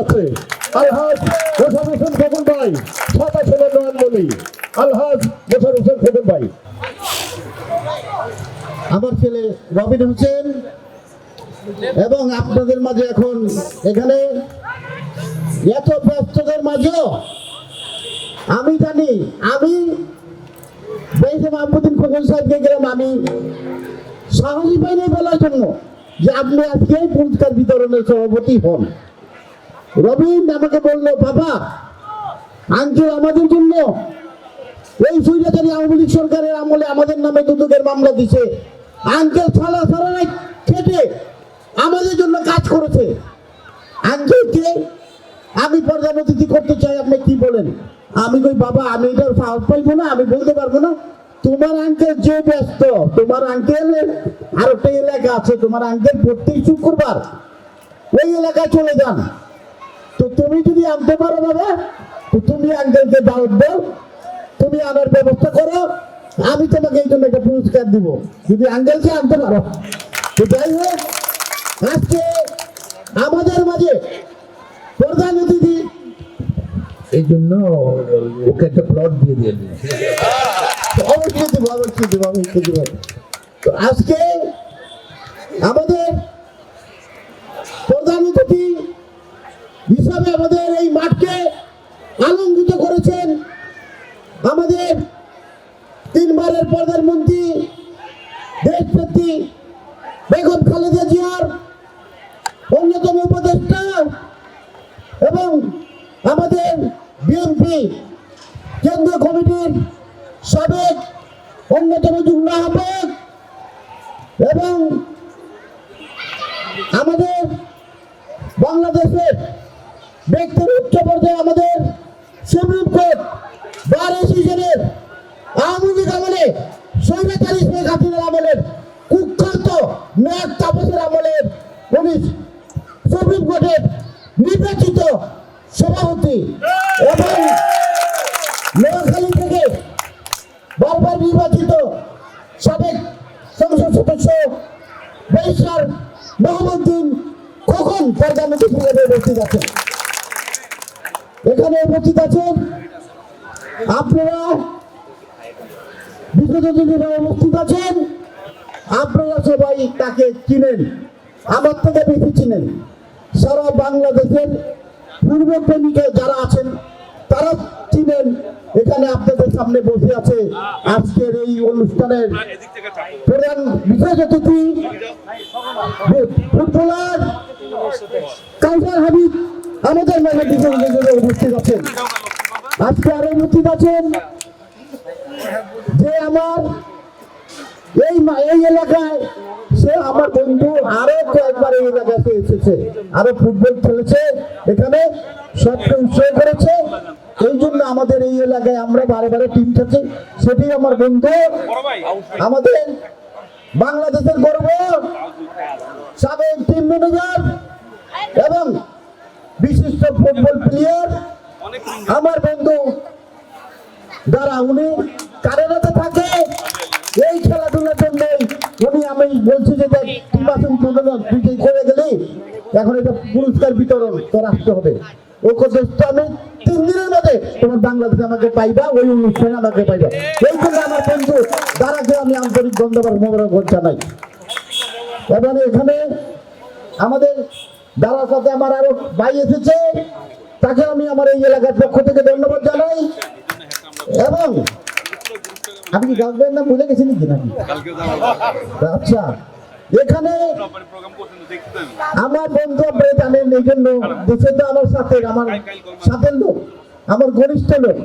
যাচ্ছে আলহাজ মোশার হোসেন ভাই আলহাজ মোশার হোসেন ভাই। আমার ছেলে রবিন হোসেন। এবং আপনাদের মাঝে এখন এখানে এত ব্যস্ততার মাঝেও আমি জানি, আমি বেশি মাহমুদ্দিন খোকন সাহেবকে গেলাম, আমি সাহসী পাইনি বলার জন্য যে আপনি আজকে পুরস্কার বিতরণের সভাপতি হন। রবিন আমাকে বলল, বাবা আঙ্কেল আমাদের জন্য এই সুইরাচারী আওয়ামী লীগ সরকারের আমলে আমাদের নামে দুদকের মামলা দিছে। আঙ্কেল সারা রাত খেটে আমাদের জন্য কাজ করেছে। আঙ্কেলকে আমি প্রধান করতে চাই, আপনি কি বলেন? আমি কই, বাবা, আমি এটা সাহস পাইবো না, আমি বলতে পারব না। তোমার আঙ্কেল যে ব্যস্ত, তোমার আঙ্কেল আর একটা এলাকা আছে, তোমার আঙ্কেল প্রত্যেক শুক্রবার ওই এলাকায় চলে যান। যদি আনতে পারো বাবা তুমি আঙ্কেলকে দাওয়াত দাও, তুমি আনার ব্যবস্থা করো, আমি তোমাকে এই জন্য একটা পুরস্কার দিব। যদি আঙ্কেলকে আনতে পারো। তো যাই হোক, আজকে আমাদের মাঝে প্রধান অতিথি, এই জন্য ওকে একটা প্লট দিয়ে দিয়ে অবশ্যই দিব অবশ্যই দিব অবশ্যই দিব। তো আজকে আমাদের প্রধান অতিথি হিসাবে আমাদের এই মাঠকে আলঙ্কিত করেছেন আমাদের তিনবারের প্রধানমন্ত্রী দেশনেত্রী বেগম খালেদা জিয়ার অন্যতম উপদেষ্টা এবং আমাদের বিএনপি কেন্দ্রীয় কমিটির সাবেক অন্যতম যুগ্ম আহ্বায়ক এবং আমাদের বাংলাদেশের ব্যক্তির উচ্চ পর্যায়ে আমাদের সুপ্রিম কোর্ট বার এসোসিয়েশনের আওয়ামী লীগ আমলে স্বৈরাচারী আমলের কুখ্যাত মেয়াদ তাপসের আমলের উনি সুপ্রিম কোর্টের নির্বাচিত সভাপতি। এবং নোয়াখালী থেকে বারবার নির্বাচিত সাবেক সংসদ সদস্য ব্যারিস্টার মোহাম্মদ্দিন কখন প্রধানমন্ত্রী হিসেবে উপস্থিত আছেন। এখানে উপস্থিত আছেন আপনারা বিশ্বজিৎ উপস্থিত আছেন, আপনারা সবাই তাকে চিনেন আমার থেকে বেশি চিনেন। সারা বাংলাদেশের পূর্ব প্রেমিকা যারা আছেন, তারা চিনেন, এখানে আপনাদের সামনে বসে আছে আজকের এই অনুষ্ঠানের প্রধান বিশেষ অতিথি, ফুটবলার কাউসার হাবিব। আমাদের মাঝে উপস্থিত আছেন আজকে আরও উপস্থিত আছেন যে আমার এই এই এলাকায় সে আমার বন্ধু আরও কয়েকবার এই এলাকায় সে এসেছে। আরও ফুটবল খেলেছে, এখানে সবকে উৎসাহ করেছে। এই জন্য আমাদের এই এলাকায় আমরা বারে বারে টিম খেলছি সেটি আমার বন্ধু, আমাদের বাংলাদেশের গর্ব, সাবেক টিম ম্যানেজার এবং বিশিষ্ট ফুটবল প্লেয়ার আমার বন্ধু যারা উনি কারেনাতে থাকে এই খেলাধুলার জন্য উনি আমি বলছি যে টিম আসুন তুই করে গেলি এখন এটা পুরস্কার বিতরণ তোর আসতে হবে। ও দোস্ত আমি তিন দিনের মধ্যে তোমার বাংলাদেশে আমাকে পাইবা ওই অনুষ্ঠানে আমাকে পাইবা। এই জন্য আমার বন্ধু দ্বারাকে আমি আন্তরিক ধন্যবাদ মোবারক জানাই। এখানে আমাদের দাদার সাথে আমার আরও ভাই এসেছে, তাকে আমি আমার এই এলাকার পক্ষ থেকে ধন্যবাদ জানাই। এবং আপনি কি গাছবেন না ভুলে গেছেন কি নাকি? আচ্ছা এখানে আমার বন্ধু আপনারা এই জন্য দেশে তো আমার সাথে, আমার সাথের লোক, আমার ঘনিষ্ঠ লোক,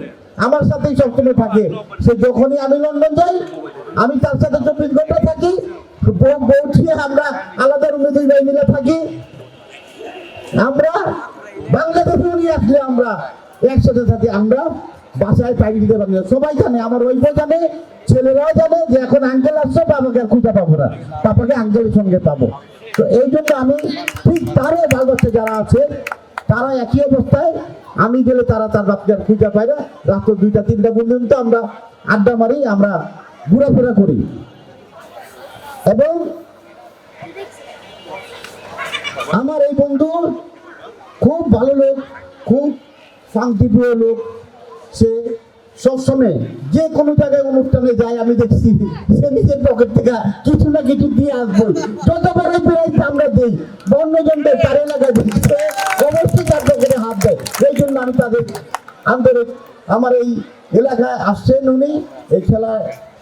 আমার সাথেই সবসময় থাকে। সে যখনই আমি লন্ডন যাই, আমি তার সাথে চব্বিশ ঘণ্টা থাকি বউ বউঠিয়ে আমরা আলাদা রুমে দুই ভাই মিলে থাকি। আমরা বাংলাদেশে উনি আসলে আমরা একসাথে সাথে আমরা বাসায় পাইয়ে দিতে পারি। সবাই জানে, আমার ওইফও জানে, ছেলেরাও জানে যে এখন আঙ্কেল আসছে, বাবাকে আর খুঁজে পাবো না। পাপাকে আঙ্কেলের সঙ্গে পাবো। তো এই জন্য আমি ঠিক তারও ভালোবাসে যারা আছে তারা একই অবস্থায়। আমি গেলে তারা তার বাপকে আর খুঁজে পায় না। রাত্র দুইটা, তিনটা পর্যন্ত আমরা আড্ডা মারি, আমরা ঘোরাফেরা করি। এবং আমার এই বন্ধু খুব ভালো লোক, খুব শান্তিপ্রিয় লোক। সে সবসময় যে কোনো জায়গায় অনুষ্ঠানে যায়, আমি দেখছি সে নিজের পকেট থেকে কিছু না কিছু দিয়ে আসব। যতবার প্রাইজ আমরা দিই। অন্যজনদের তার এলাকায় দিচ্ছে, অবশ্যই তার পকেটে হাত দেয়। এই জন্য আমি তাদের আন্তরিক আমার এই এলাকায় আসছেন উনি। এই খেলা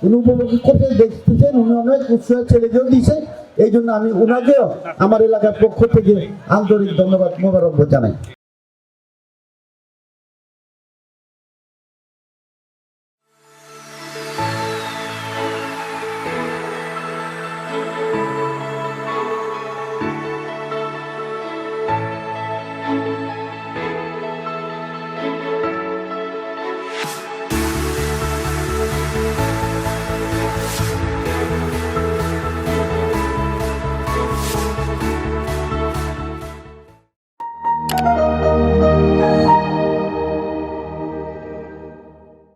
উনি উপভোগ করতে দেখতেছেন। উনি অনেক উৎসাহ ছেলেকেও দিছে এই জন্য আমি ওনাকেও আমার এলাকার পক্ষ থেকে আন্তরিক ধন্যবাদ মোবারক জানাই।